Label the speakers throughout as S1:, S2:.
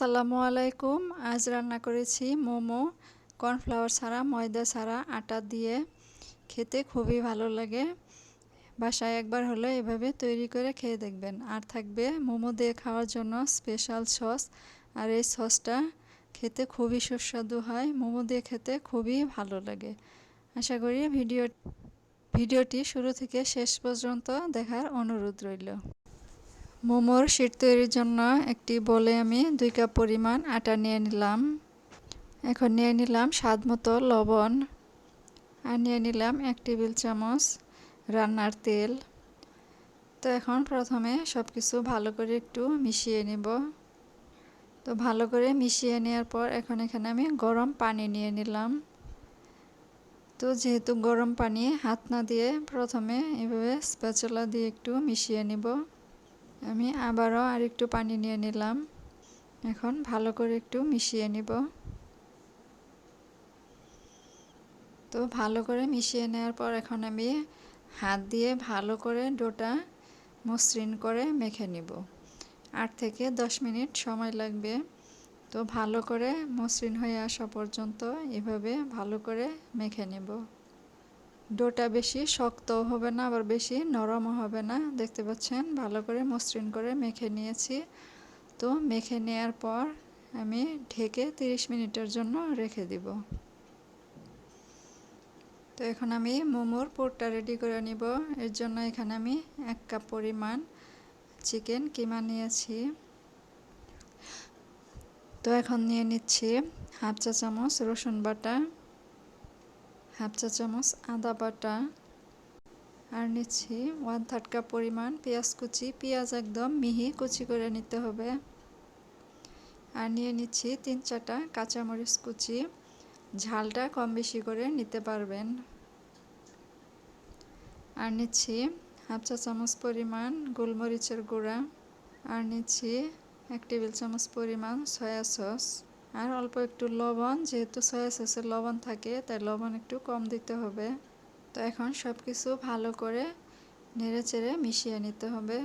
S1: আসসালামু আলাইকুম। আজ রান্না করেছি মোমো, কর্নফ্লাওয়ার ছাড়া, ময়দা ছাড়া, আটা দিয়ে। খেতে খুবই ভালো লাগে। বাসায় একবার হলে এভাবে তৈরি করে খেয়ে দেখবেন। আর থাকবে মোমো দিয়ে খাওয়ার জন্য স্পেশাল সস। আর এই সসটা খেতে খুবই সুস্বাদু হয়। মোমো দিয়ে খেতে খুবই ভালো লাগে। আশা করি ভিডিও, ভিডিওটি শুরু থেকে শেষ পর্যন্ত দেখার অনুরোধ রইল। মোমোর শীট তৈরির জন্য একটি বলে আমি দুই কাপ পরিমাণ আটা নিয়ে নিলাম। এখন নিয়ে নিলাম স্বাদ মতো লবণ আর নিয়ে নিলাম এক টেবিল চামচ রান্নার তেল। তো এখন প্রথমে সব কিছু ভালো করে একটু মিশিয়ে নিব। তো ভালো করে মিশিয়ে নেওয়ার পর এখন এখানে আমি গরম পানি নিয়ে নিলাম। তো যেহেতু গরম পানি হাত না দিয়ে প্রথমে এভাবে স্প্যাচলা দিয়ে একটু মিশিয়ে নিব। আমি আবারও আর একটু পানি নিয়ে নিলাম। এখন ভালো করে একটু মিশিয়ে নিব। তো ভালো করে মিশিয়ে নেওয়ার পর এখন আমি হাত দিয়ে ভালো করে ডোটা মসৃণ করে মেখে নিব। আট থেকে দশ মিনিট সময় লাগবে। তো ভালো করে মসৃণ হয়ে আসা পর্যন্ত এভাবে ভালো করে মেখে নেব। ডোটা বেশি, শক্তও হবে না, আবার বেশি নরমও হবে না। দেখতে পাচ্ছেন? ভালো করে মসৃণ করে মেখে নিয়েছি। তো মেখে নেওয়ার পর আমি ঢেকে 30 মিনিটের জন্য রেখে দিব। তো এখন আমি মোমোর পোরটা রেডি করে নিব। এর জন্য এখানে আমি এক কাপ পরিমাণ চিকেন কিমা নিয়েছি। তো এখন নিয়ে নিচ্ছি হাফ চা চামচ রসুন বাটা। হাফ চা চামচ আদা বাটা আর নিচ্ছি ওয়ান থার্ড কাপ পরিমাণ পেঁয়াজ কুচি। পেঁয়াজ একদম মিহি কুচি করে নিতে হবে। আর নিয়ে নিচ্ছি তিন চারটা কাঁচামরিচ কুচি। ঝালটা কম বেশি করে নিতে পারবেন। আর নিচ্ছি হাফ চা চামচ পরিমাণ গোলমরিচের গুঁড়া। আর নিচ্ছি এক টেবিল চামচ পরিমাণ সয়া সস। আর অল্প একটু লবণ, যেহেতু সয়া সসের লবণ থাকে, তাই লবণ একটু কম দিতে হবে। তো এখন সব কিছু ভালো করে নেড়ে চেড়ে মিশিয়ে নিতে হবে।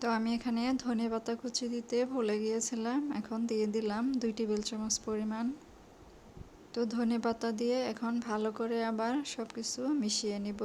S1: তো আমি এখানে ধনে পাতা কুচি দিতে ভুলে গিয়েছিলাম, এখন দিয়ে দিলাম দুই টেবিল চামচ পরিমাণ। তো ধনে পাতা দিয়ে এখন ভালো করে আবার সব কিছু মিশিয়ে নিব।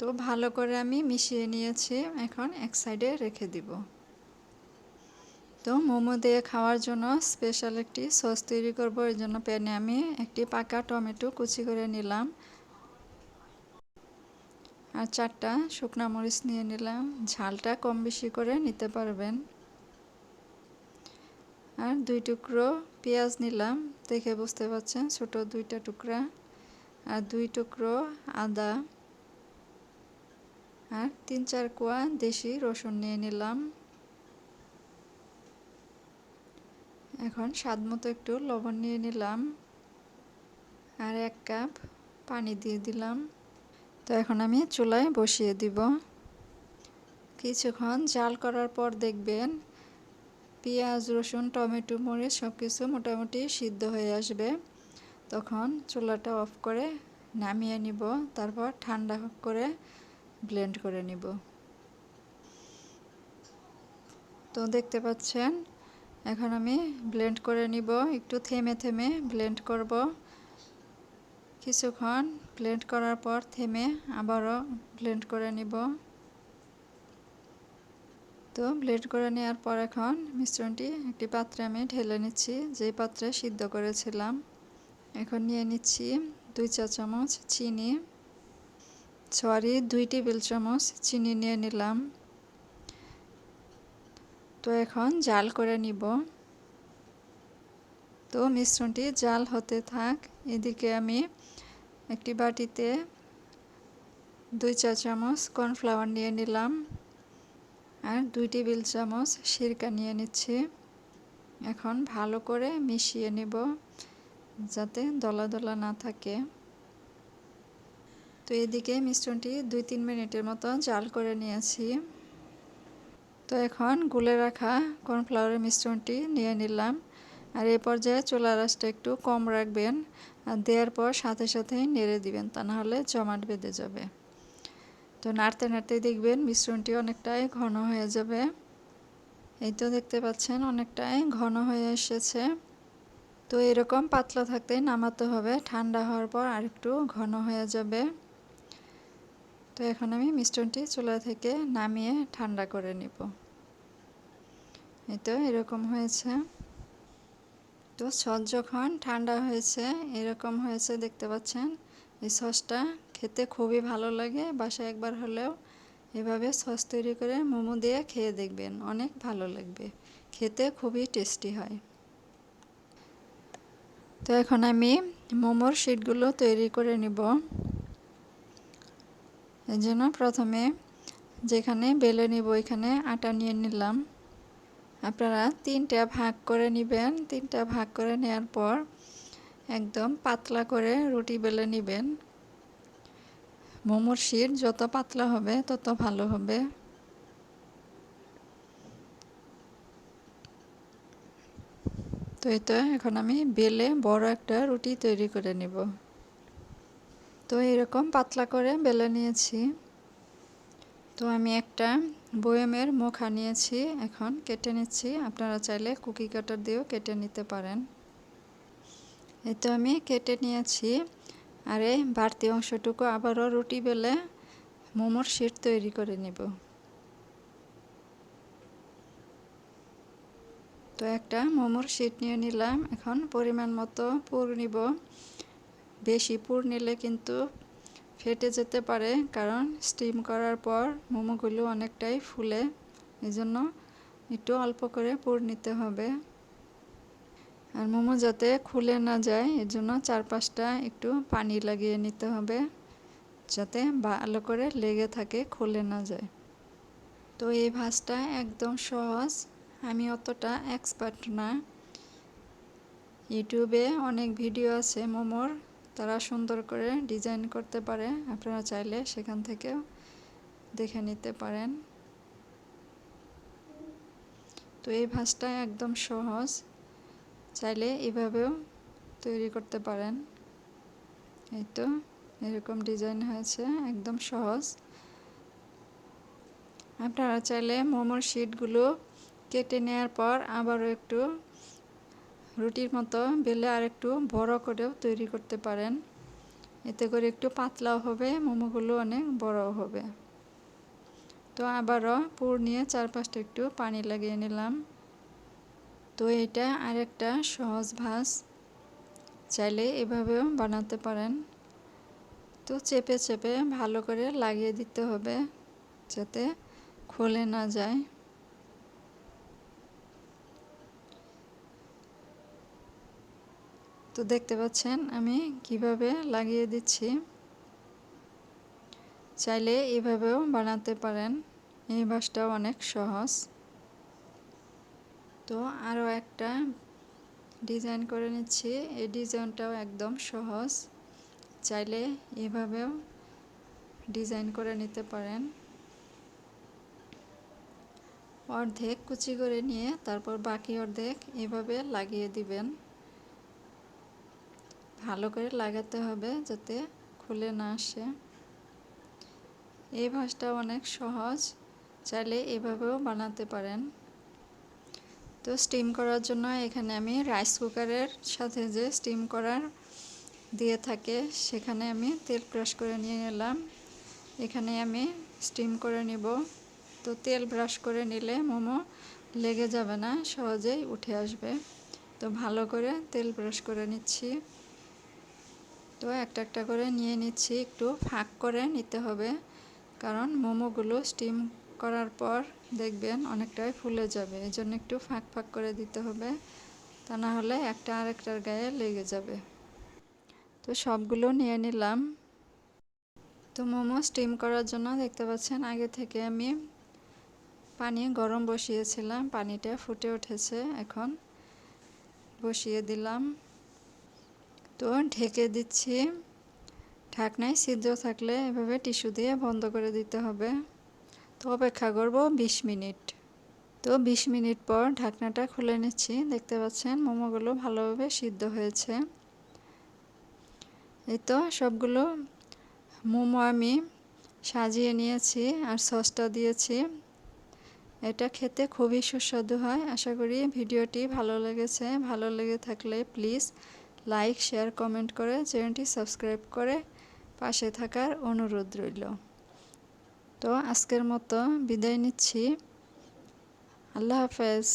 S1: তো ভালো করে আমি মিশিয়ে নিয়েছি। এখন এক সাইডে রেখে দিব। তো মোমো দিয়ে খাওয়ার জন্য স্পেশাল একটি সস তৈরি করব। এর জন্য প্যানে আমি একটি পাকা টমেটো কুচি করে নিলাম। আর চারটা শুকনা মরিচ নিয়ে নিলাম। ঝালটা কম বেশি করে নিতে পারবেন। আর দুই টুকরো পেঁয়াজ নিলাম। দেখে বুঝতে পারছেন ছোট দুইটা টুকরা। আর দুই টুকরো আদা। আর তিন চার কোয়া দেশি রসুন নিয়ে নিলাম। এখন স্বাদ মতো একটু লবণ নিয়ে নিলাম আর এক কাপ পানি দিয়ে দিলাম। তো এখন আমি চুলায় বসিয়ে দিব। কিছুক্ষণ জাল করার পর দেখবেন পেঁয়াজ, রসুন, টমেটো, মরিচ সব কিছু মোটামুটি সিদ্ধ হয়ে আসবে। তখন চুলাটা অফ করে নামিয়ে নিব। তারপর ঠান্ডা করে ব্লেন্ড করে নিব। তো দেখতে পাচ্ছেন, এখন আমি ব্লেন্ড করে নিব, একটু থেমে থেমে ব্লেন্ড করব। কিছুক্ষণ ব্লেন্ড করার পর থেমে আবারও ব্লেন্ড করে নিব। তো ব্লেন্ড করে নেওয়ার পর এখন মিশ্রণটি একটি পাত্রে আমি ঢেলে নিচ্ছি, যেই পাত্রে সিদ্ধ করেছিলাম। এখন নিয়ে নিচ্ছি দুই চা চামচ চিনি। সরি, দুই টেবিল চামচ চিনি নিয়ে নিলাম। তো এখন জাল করে নিব। তো মিশ্রণটি জাল হতে থাক। এদিকে আমি একটি বাটিতে দুই চা চামচ কর্নফ্লাওয়ার নিয়ে নিলাম আর দুই টেবিল চামচ সিরকা নিয়ে নিচ্ছি। এখন ভালো করে মিশিয়ে নিব যাতে দলা দলা না থাকে। তো এদিকে মিশ্রণটি দুই তিন মিনিটের মতো জাল করে নিয়েছি। তো এখন গুলে রাখা কর্নফ্লাওয়ারের মিশ্রণটি নিয়ে নিলাম। আর এই পর্যায়ে চুলার আঁচটা একটু কম রাখবেন আর দেওয়ার পর সাথে সাথেই নেড়ে দিবেন, তা নাহলে জমাট বেঁধে যাবে। তো নাড়তে নাড়তে দেখবেন মিশ্রণটি অনেকটাই ঘন হয়ে যাবে। এই তো দেখতে পাচ্ছেন অনেকটাই ঘন হয়ে এসেছে। তো এরকম পাতলা থাকতেই নামাতে হবে, ঠান্ডা হওয়ার পর আরেকটু ঘন হয়ে যাবে। তো এখন আমি মিশ্রণটি চুলা থেকে নামিয়ে ঠান্ডা করে নিব। এই তো এরকম হয়েছে। তো সস যখন ঠান্ডা হয়েছে, এরকম হয়েছে, দেখতে পাচ্ছেন? এই সসটা খেতে খুবই ভালো লাগে। বাসায় একবার হলেও এভাবে সস তৈরি করে মোমো দিয়ে খেয়ে দেখবেন, অনেক ভালো লাগবে। খেতে খুবই টেস্টি হয়। তো এখন আমি মোমোর শিটগুলো তৈরি করে নিব। এই জন্য প্রথমে যেখানে বেলে নিব, এখানে আটা নিয়ে নিলাম। আপনারা তিনটা ভাগ করে নেবেন। তিনটা ভাগ করে নেওয়ার পর একদম পাতলা করে রুটি বেলে নেবেন। মোমোর শিট যত পাতলা হবে, তত ভালো হবে। তো এই তো এখন আমি বেলে বড় একটা রুটি তৈরি করে নিব। তো এরকম পাতলা করে বেলে নিয়েছি। তো আমি একটা বয়মের মুখা নিয়েছি এখন কেটে নিচ্ছি। আপনারা চাইলে কুকি কাটার দিয়েও কেটে নিতে পারেন। এই তো আমি কেটে নিয়েছি। আর এই বাড়তি অংশটুকু আবারও রুটি বেলে মোমোর শিট তৈরি করে নিব। তো একটা মোমোর শিট নিয়ে নিলাম। এখন পরিমাণ মতো পুর নিব। বেশি পুর নিলে কিন্তু ফেটে যেতে পারে, কারণ স্টিম করার পর মোমোগুলো অনেকটাই ফুলে। এই জন্য একটু অল্প করে পুর নিতে হবে। আর মোমো যাতে খুলে না যায় এর জন্য চার পাঁচটা একটু পানি লাগিয়ে নিতে হবে, যাতে ভালো করে লেগে থাকে, খুলে না যায়। তো এই ভাজটা একদম সহজ, আমি অতটা এক্সপার্ট না। ইউটিউবে অনেক ভিডিও আছে মোমোর। তারা সুন্দর করে ডিজাইন করতে পারে। আপনারা চাইলে সেখান থেকেও দেখে নিতে পারেন। তো এই ভাজটা একদম সহজ। চাইলে এভাবেও তৈরি করতে পারেন। এই তো, এরকম ডিজাইন হয়েছে, একদম সহজ। আপনারা চাইলে মোমোর শিটগুলো কেটে নেওয়ার পর আবারও একটু রুটির মতো বেলে আর একটু বড় করেও তৈরি করতে পারেন। এতে করে একটু পাতলাও হবে, মোমোগুলো অনেক বড়ও হবে। তো আবারও পুর নিয়ে চারপাশটা একটু পানি লাগিয়ে নিলাম। তো এটা আরেকটা সহজ ভাজ। চাইলে এভাবেও বানাতে পারেন। তো চেপে চেপে ভালো করে লাগিয়ে দিতে হবে, যাতে খুলে না যায়। তো দেখতে পাচ্ছেন আমি কীভাবে লাগিয়ে দিচ্ছি। চাইলে এভাবেও বানাতে পারেন, এই বাসটাও অনেক সহজ। তো আরও একটা ডিজাইন করে নিচ্ছি, এই ডিজাইনটাও একদম সহজ। চাইলে এভাবেও ডিজাইন করে নিতে পারেন। অর্ধেক কুচি করে নিয়ে তারপর বাকি অর্ধেক এভাবে লাগিয়ে দিবেন। ভালো করে লাগাতে হবে যাতে খুলে না আসে। এই ভাঁজটা অনেক সহজ, চাইলে এভাবেও বানাতে পারেন। তো স্টিম করার জন্য এখানে আমি রাইস কুকারের সাথে যে স্টিম করার দিয়ে থাকে, সেখানে আমি তেল ব্রাশ করে নিয়ে নিলাম এখানে আমি স্টিম করে নিব। তো তেল ব্রাশ করে নিলে মোমো লেগে যাবে না, সহজেই উঠে আসবে। তো ভালো করে তেল ব্রাশ করে নিচ্ছি। তো একটা একটা করে নিয়ে নিচ্ছি, একটু ফাঁক করে নিতে হবে। কারণ মোমোগুলো স্টিম করার পর দেখবেন অনেকটাই ফুলে যাবে এই জন্য একটু ফাঁক ফাঁক করে দিতে হবে। তা না হলে একটা আরেকটার গায়ে লেগে যাবে। তো সবগুলো নিয়ে নিলাম। তো মোমো স্টিম করার জন্য দেখতে পাচ্ছেন আগে থেকে আমি পানি গরম বসিয়েছিলাম, পানিটা ফুটে উঠেছে, এখন বসিয়ে দিলাম। তো ঢেকে দিচ্ছি। ঢাকনায় ছিদ্র থাকলে এভাবে টিস্যু দিয়ে বন্ধ করে দিতে হবে। তো অপেক্ষা করব ২০ মিনিট। তো ২০ মিনিট পর ঢাকনাটা খুলে নিচ্ছি। দেখতে পাচ্ছেন মোমোগুলো ভালোভাবে সিদ্ধ হয়েছে। এই তো সবগুলো মোমো আমি সাজিয়ে নিয়েছি আর সসটা দিয়েছি। এটা খেতে খুবই সুস্বাদু হয়। আশা করি ভিডিওটি ভালো লেগেছে। ভালো লেগে থাকলে প্লিজ লাইক, শেয়ার, কমেন্ট করে চ্যানেলটি সাবস্ক্রাইব করে পাশে থাকার অনুরোধ রইল। তো আজকের মতো বিদায় নিচ্ছি। আল্লাহ হাফেজ।